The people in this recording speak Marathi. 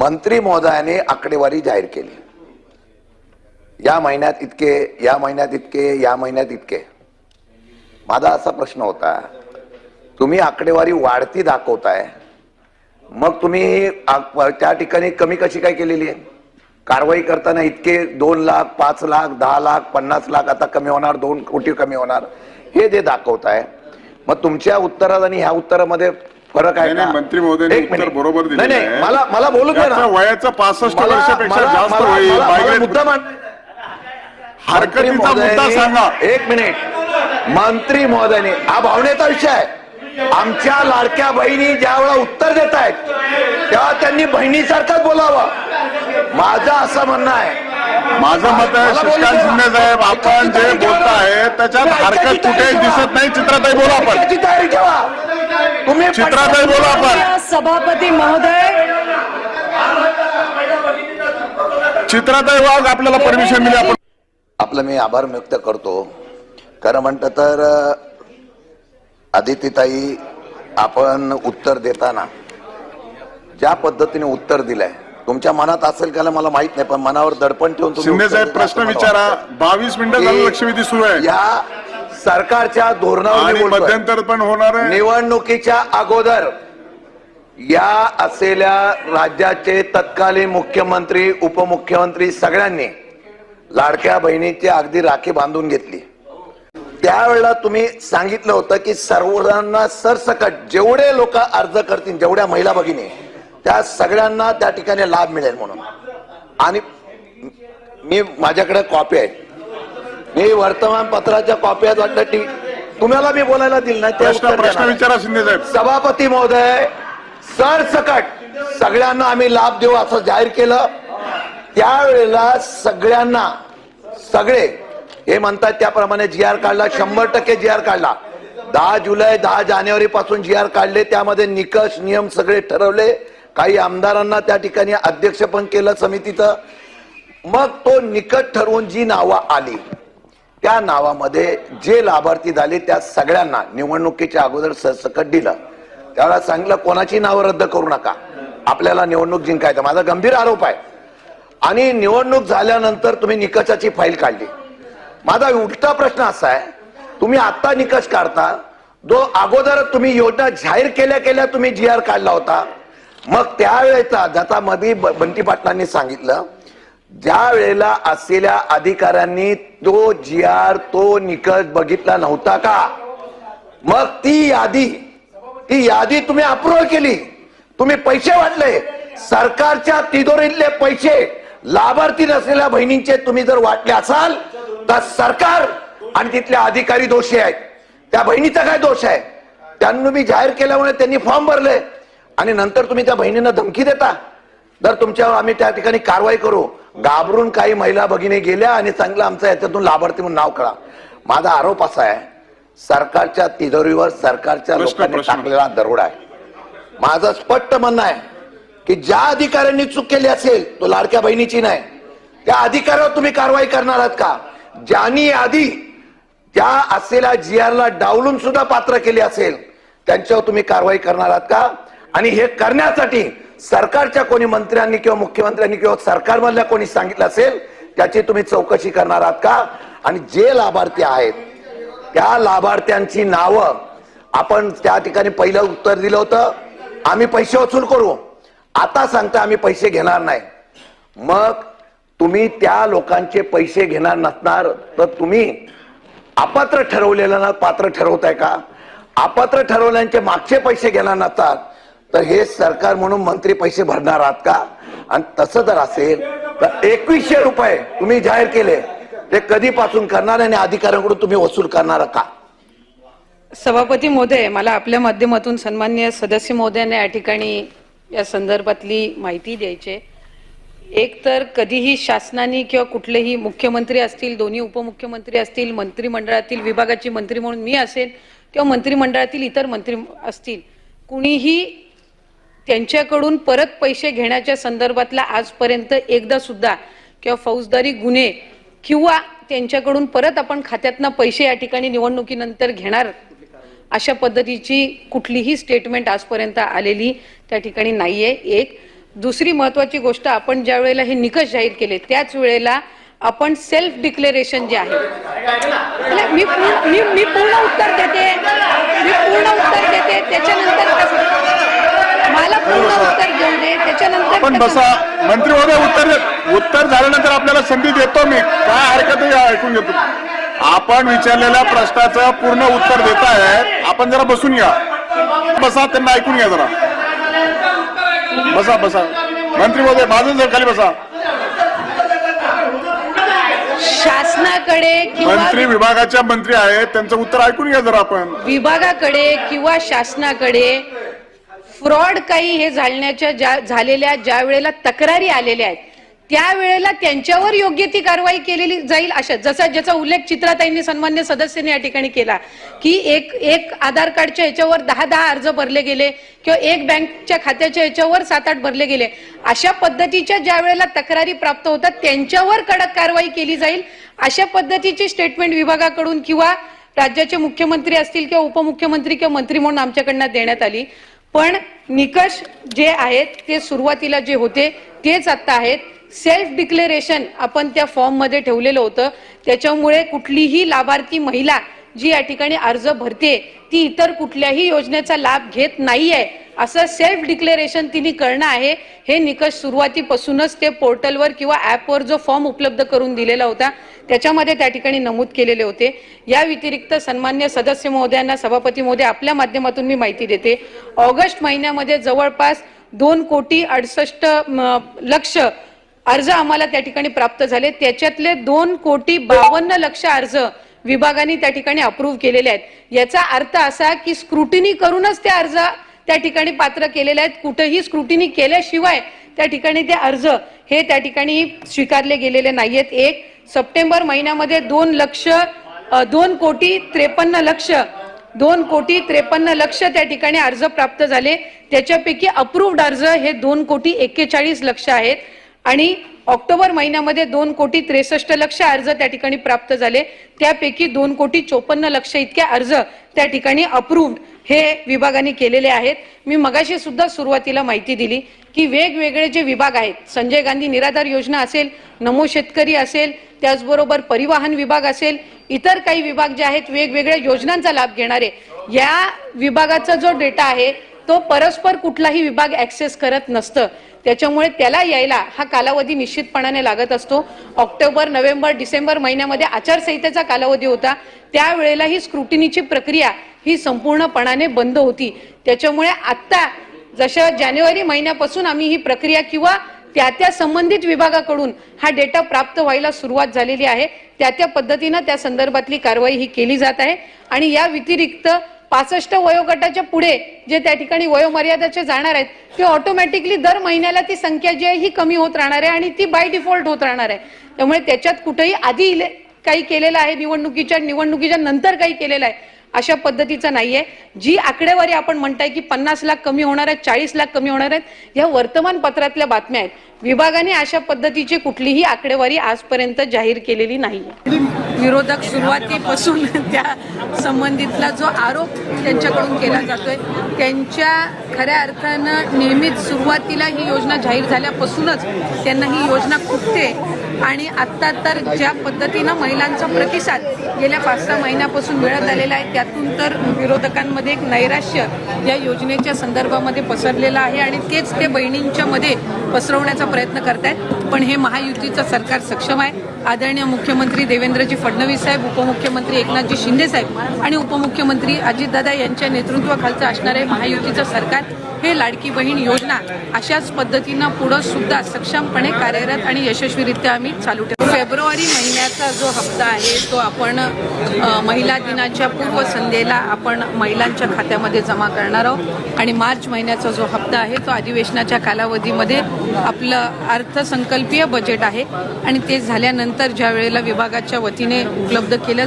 मंत्री महोदयाने आकडेवारी जाहीर केली. या महिन्यात इतके या महिन्यात इतके या महिन्यात इतके. माझा असा प्रश्न होता तुम्ही आकडेवारी वाढती दाखवताय मग तुम्ही त्या ठिकाणी कमी कशी काय केलेली आहे? कारवाई करताना इतके दोन लाख पाच लाख दहा लाख पन्नास लाख आता कमी होणार दोन कोटी कमी होणार हे जे दाखवताय मग तुमच्या उत्तरात आणि ह्या उत्तरामध्ये फरक आहे का? मंत्री महोदयांनी एक उत्तर मिनिट. बरोबर नाही दिलेलं नाही आहे. मला मला बोलू दे ना वयाचं पासष्ट मला- वर्षापेक्षा मला- जास्त मला- होईल मला- मला मायग्रेन मुद्दा मांड- हरकतीचा मुद्दा महोदयांनी- सांगा एक मिनिट मंत्री महोदयाने हा भावनेचा विषय आहे आमच्या लाडक्या बहिणी ज्या वेळा उत्तर देत आहेत तेव्हा त्यांनी बहिणीसारखंच बोलावं माझं असं म्हणणं आहे माझं मत आहे मला बोलू शशिकांत द्या. शिंदे साहेब आपण जे बोलताय त्याच्यात. हरकत ऐकायची कुठेही तयारी ठेवा. दिसत नाही चित्राताई बोला आपण ऐकायची तयारी ठेवा तुम्ही चित्राताई बोला आपण. सभापती महोदय. चित्राताई वाघ आपल्याला परमिशन दिली आपण आपलं मी आभार व्यक्त करतो. खरं म्हणतं तर अ, अदितीताई आपण उत्तर देताना ज्या पद्धतीने उत्तर दिलंय तुमच्या मनात असेल का मला माहीत नाही पण मनावर दडपण ठेवून तुम्ही साहेब प्रश्न विचारा. बावीस मिनिटं लक्षवेधी सुरू आहे या सरकारच्या धोरणावर. मध्यंतर पण होणार आहे निवडणुकीच्या अगोदर या असलेल्या राज्याचे तत्कालीन मुख्यमंत्री उपमुख्यमंत्री सगळ्यांनी लाडक्या बहिणीची अगदी राखी बांधून घेतली त्यावेळेला तुम्ही सांगितलं होतं की सर्वांना सरसकट जेवढे लोक अर्ज करतील जेवढ्या महिला भगिनी त्या सगळ्यांना त्या ठिकाणी लाभ मिळेल म्हणून. आणि मी माझ्याकडे कॉपी आहेत मी वर्तमानपत्राच्या कॉपी आहेत वाटलं टी तुम्हाला मी बोलायला दिलं नाही ते सभापती महोदय सरसकट सगळ्यांना आम्ही लाभ देऊ असं जाहीर केलं. त्यावेळेला सगळ्यांना सगळे हे म्हणतात त्याप्रमाणे जी आर काढला शंभर टक्के जी आर काढला. दहा जुलै दहा जानेवारी पासून जी आर काढले त्यामध्ये निकष नियम सगळे ठरवले. काही आमदारांना त्या ठिकाणी अध्यक्ष पण केलं समितीचं. मग तो निकट ठरवून जी नावं आली त्या नावामध्ये जे लाभार्थी झाले त्या सगळ्यांना निवडणुकीच्या अगोदर सरसकट दिलं. त्याला सांगितलं कोणाची नावं रद्द करू नका? आपल्याला निवडणूक जिंकायचं माझा गंभीर आरोप आहे. आणि निवडणूक झाल्यानंतर तुम्ही निकषाची फाईल काढली. माझा उलटा प्रश्न असा आहे तुम्ही आता निकष काढता जो अगोदर तुम्ही योजना जाहीर केल्या केल्या तुम्ही जी आर काढला होता मग त्यावेळेचा ज्याचा मधी ब- बंटी पाटलांनी सांगितलं ज्या वेळेला असलेल्या अधिकाऱ्यांनी तो जी आर तो निकष बघितला नव्हता का? मग ती यादी ती यादी तुम्ही अप्रूव्ह केली. तुम्ही पैसे वाटले सरकारच्या तिजोरीतले पैसे लाभार्थी नसलेल्या बहिणींचे तुम्ही जर वाटले असाल तर सरकार आणि तिथले अधिकारी दोषी आहेत. त्या बहिणीचा काय दोष आहे? त्यांनी मी जाहीर केल्यामुळे त्यांनी फॉर्म भरले. आणि नंतर तुम्ही त्या बहिणींना धमकी देता. जर तुमच्यावर आम्ही त्या ठिकाणी कारवाई करू घाबरून काही महिला भगिनी गेल्या आणि चांगलं आमचं याच्यातून लाभार्थी म्हणून नाव कळा माझा आरोप असा आहे सरकारच्या तिजोरीवर सरकारच्या लोकांनी. टाकलेला दरोडा आहे. माझं स्पष्ट म्हणणं आहे की ज्या अधिकाऱ्यांनी चूक केली असेल तो लाडक्या बहिणीची नाही. त्या अधिकाऱ्यावर तुम्ही कारवाई करणार आहात का? ज्यांनी आधी त्या असलेल्या जी ला डावलून सुद्धा पात्र केली असेल त्यांच्यावर तुम्ही कारवाई करणार आहात का? आणि हे करण्यासाठी सरकारच्या कोणी मंत्र्यांनी किंवा मुख्यमंत्र्यांनी किंवा सरकारमधल्या कोणी सांगितलं असेल त्याची तुम्ही चौकशी करणार आहात का? आणि जे लाभार्थी आहेत त्या लाभार्थ्यांची नावं आपण त्या ठिकाणी पहिलं उत्तर दिलं होतं आम्ही पैसे वसूल करू. आता सांगता आम्ही पैसे घेणार नाही. मग तुम्ही त्या लोकांचे पैसे घेणार नसणार तर तुम्ही अपात्र ठरवलेल्यांना पात्र ठरवताय का? अपात्र ठरवल्यांचे मागचे पैसे घेणार नसतात. तर हे सरकार म्हणून मंत्री पैसे भरणार आहात का आणि तसं जर असेल तर एकवीसशे रुपये तुम्ही जाहीर केले ते कधीपासून करणार आणि अधिकाऱ्यांकडून तुम्ही वसूल करणार का सभापती महोदय मला आपल्या माध्यमातून सन्मान्य सदस्य महोदयांना या ठिकाणी या संदर्भातली माहिती द्यायची आहे. एक तर कधीही शासनाने किंवा कुठलेही मुख्यमंत्री असतील दोन्ही उपमुख्यमंत्री असतील मंत्रिमंडळातील विभागाची मंत्री म्हणून मी असेल किंवा मंत्रिमंडळातील इतर मंत्री असतील कुणीही त्यांच्याकडून परत पैसे घेण्याच्या संदर्भातला आजपर्यंत एकदा सुद्धा किंवा फौजदारी गुन्हे किंवा त्यांच्याकडून परत आपण खात्यातनं पैसे या ठिकाणी निवडणुकीनंतर घेणार अशा पद्धतीची कुठलीही स्टेटमेंट आजपर्यंत आलेली त्या ठिकाणी नाहीये. एक. दुसरी महत्वाची गोष्ट आपण ज्या वेळेला हे निकष जाहीर केले त्याच वेळेला आपण सेल्फ डिक्लेरेशन जे आहे. मी पूर्ण- मी मी पूर्ण उत्तर देते. मी पूर्ण उत्तर देते. त्याच्यानंतर मला पूर्ण उत्तर घेऊ दे त्याच्यानंतर आपण कसं- बसा. मंत्री महोदय उत्तर उत्तर झाल्यानंतर आपल्याला संधी देतो मी. काय हरकत आहे ऐकून घेतो. आपण विचारलेल्या प्रश्नाचं पूर्ण उत्तर देत आपण जरा बसून घ्या बसा त्यांना ऐकून घ्या जरा. बसा बसा. मंत्री महोदय माझं जर खाली बसा. शासनाकडे मंत्री विभागाच्या मंत्री आहेत. त्यांचं उत्तर ऐकून घ्या जरा आपण. विभागाकडे किंवा शासनाकडे फ्रॉड काही हे झालण्याच्या ज्या झालेल्या ज्या वेळेला तक्रारी आलेल्या आहेत त्यावेळेला त्यांच्यावर योग्य ती कारवाई केलेली जाईल अशा जसा ज्याचा उल्लेख चित्राताईंनी सन्मान्य सदस्यांनी या ठिकाणी केला की एक एक आधार कार्डच्या याच्यावर दहा दहा अर्ज भरले गेले किंवा एक बँकच्या खात्याच्या याच्यावर सात आठ भरले गेले अशा पद्धतीच्या ज्या वेळेला तक्रारी प्राप्त होतात त्यांच्यावर कडक कारवाई केली जाईल अशा पद्धतीची स्टेटमेंट विभागाकडून किंवा राज्याचे मुख्यमंत्री असतील किंवा उपमुख्यमंत्री किंवा मंत्री म्हणून आमच्याकडनं देण्यात आली. पण निकष जे आहेत ते सुरुवातीला जे होते तेच आता आहेत. सेल्फ डिक्लेरेशन आपण त्या फॉर्ममध्ये ठेवलेलं होतं. त्याच्यामुळे कुठलीही लाभार्थी महिला जी या ठिकाणी अर्ज भरते ती इतर कुठल्याही योजनेचा लाभ घेत नाही आहे असं सेल्फ डिक्लेरेशन तिने करणं आहे. हे निकष सुरुवातीपासूनच ते पोर्टलवर किंवा ॲपवर जो फॉर्म उपलब्ध करून दिलेला होता त्याच्यामध्ये त्या ठिकाणी नमूद केलेले होते. या व्यतिरिक्त सन्मान्य सदस्य महोदयांना सभापती महोदय आपल्या माध्यमातून मी माहिती देते. ऑगस्ट महिन्यामध्ये जवळपास दोन कोटी अडसष्ट लक्ष अर्ज आम्हाला त्या ठिकाणी प्राप्त झाले. त्याच्यातले दोन कोटी बावन्न लक्ष अर्ज विभागाने त्या ठिकाणी अप्रूव्ह केलेले आहेत. याचा अर्थ असा की स्क्रुटिनी करूनच ते अर्ज त्या ठिकाणी पात्र केलेले आहेत. कुठेही स्क्रुटिनी केल्याशिवाय त्या ठिकाणी ते अर्ज हे त्या ठिकाणी स्वीकारले गेलेले नाहीयेत. एक सप्टेंबर महिन्यामध्ये दोन लक्ष दोन कोटी त्रेपन्न लक्ष दोन कोटी त्रेपन्न लक्ष त्या ठिकाणी अर्ज प्राप्त झाले. त्याच्यापैकी अप्रूव्ड अर्ज हे दोन कोटी एक्केचाळीस लक्ष आहेत. आणि ऑक्टोबर महिन्यामध्ये दोन कोटी त्रेसष्ट लक्ष अर्ज त्या ठिकाणी प्राप्त झाले. त्यापैकी दोन कोटी चोपन्न लक्ष इतके अर्ज त्या ठिकाणी अप्रूव्ड हे विभागाने केलेले आहेत. मी मगाशी सुद्धा सुरुवातीला माहिती दिली की वेगवेगळे जे विभाग आहेत संजय गांधी निराधार योजना असेल नमो शेतकरी असेल त्याचबरोबर परिवहन विभाग असेल इतर काही विभाग जे आहेत वेगवेगळ्या योजनांचा लाभ घेणारे या विभागाचा जो डेटा आहे तो परस्पर कुठलाही विभाग ऍक्सेस करत नसतं. त्याच्यामुळे त्याला यायला हा कालावधी निश्चितपणाने लागत असतो. ऑक्टोबर नोव्हेंबर डिसेंबर महिन्यामध्ये आचारसंहितेचा कालावधी होता. त्यावेळेला ही स्क्रुटिनीची प्रक्रिया ही संपूर्णपणाने बंद होती. त्याच्यामुळे आत्ता जशा जानेवारी महिन्यापासून आम्ही ही प्रक्रिया किंवा त्या त्या संबंधित विभागाकडून हा डेटा प्राप्त व्हायला सुरुवात झालेली आहे. त्या त्या पद्धतीनं त्या संदर्भातली कारवाई ही केली जात आहे. आणि या व्यतिरिक्त पासष्ट वयोगटाच्या पुढे जे त्या ठिकाणी वयोमर्यादाचे जाणार आहेत ते ऑटोमॅटिकली दर महिन्याला ती संख्या जी आहे ही कमी होत राहणार आहे आणि ती बाय डिफॉल्ट होत राहणार आहे. त्यामुळे त्याच्यात कुठेही आधी काही केलेलं आहे निवडणुकीच्या निवडणुकीच्या नंतर काही केलेलं आहे. अशा पद्धतीचा नाहीये. जी आकडेवारी आपण म्हणताय की पन्नास लाख कमी होणार आहेत चाळीस लाख कमी होणार आहेत या वर्तमानपत्रातल्या बातम्या आहेत. विभागाने अशा पद्धतीची कुठलीही आकडेवारी आजपर्यंत जाहीर केलेली नाही विरोधक सुरुवातीपासून त्या संबंधितला जो आरोप त्यांच्याकडून केला जातोय त्यांच्या खऱ्या अर्थानं नेहमीच सुरुवातीला ही योजना जाहीर झाल्यापासूनच त्यांना ही योजना खुपते आणि आत्ता तर ज्या पद्धतीनं महिलांचा प्रतिसाद गेल्या पाच सहा महिन्यापासून मिळत आलेला आहे त्यातून तर विरोधकांमध्ये एक नैराश्य या योजनेच्या संदर्भामध्ये पसरलेलं आहे आणि तेच ते बहिणींच्या मध्ये पसरवण्याचा प्रयत्न करत आहेत पण हे महायुतीचं सरकार सक्षम आहे. आदरणीय मुख्यमंत्री देवेंद्रजी फडणवीस साहेब उपमुख्यमंत्री एकनाथजी शिंदे साहेब आणि उपमुख्यमंत्री अजितदादा यांच्या नेतृत्वाखालचं असणारे महायुतीचं सरकार हे लाडकी बहीण योजना अशाच पद्धतीनं पुढं सुद्धा सक्षमपणे कार्यरत आणि यशस्वीरित्या आम्ही चालू ठेवतो. फेब्रुवारी महिन्याचा जो हप्ता आहे तो आपण महिला दिनाच्या पूर्वसंध्येला आपण महिलांच्या खात्यामध्ये जमा करणार आहोत. आणि मार्च महिन्याचा जो हप्ता आहे तो अधिवेशनाच्या कालावधीमध्ये आपलं अर्थसंकल्पीय बजेट आहे. आणि ते झाल्यानंतर ज्या वेळेला विभागाच्या वतीने उपलब्ध केलं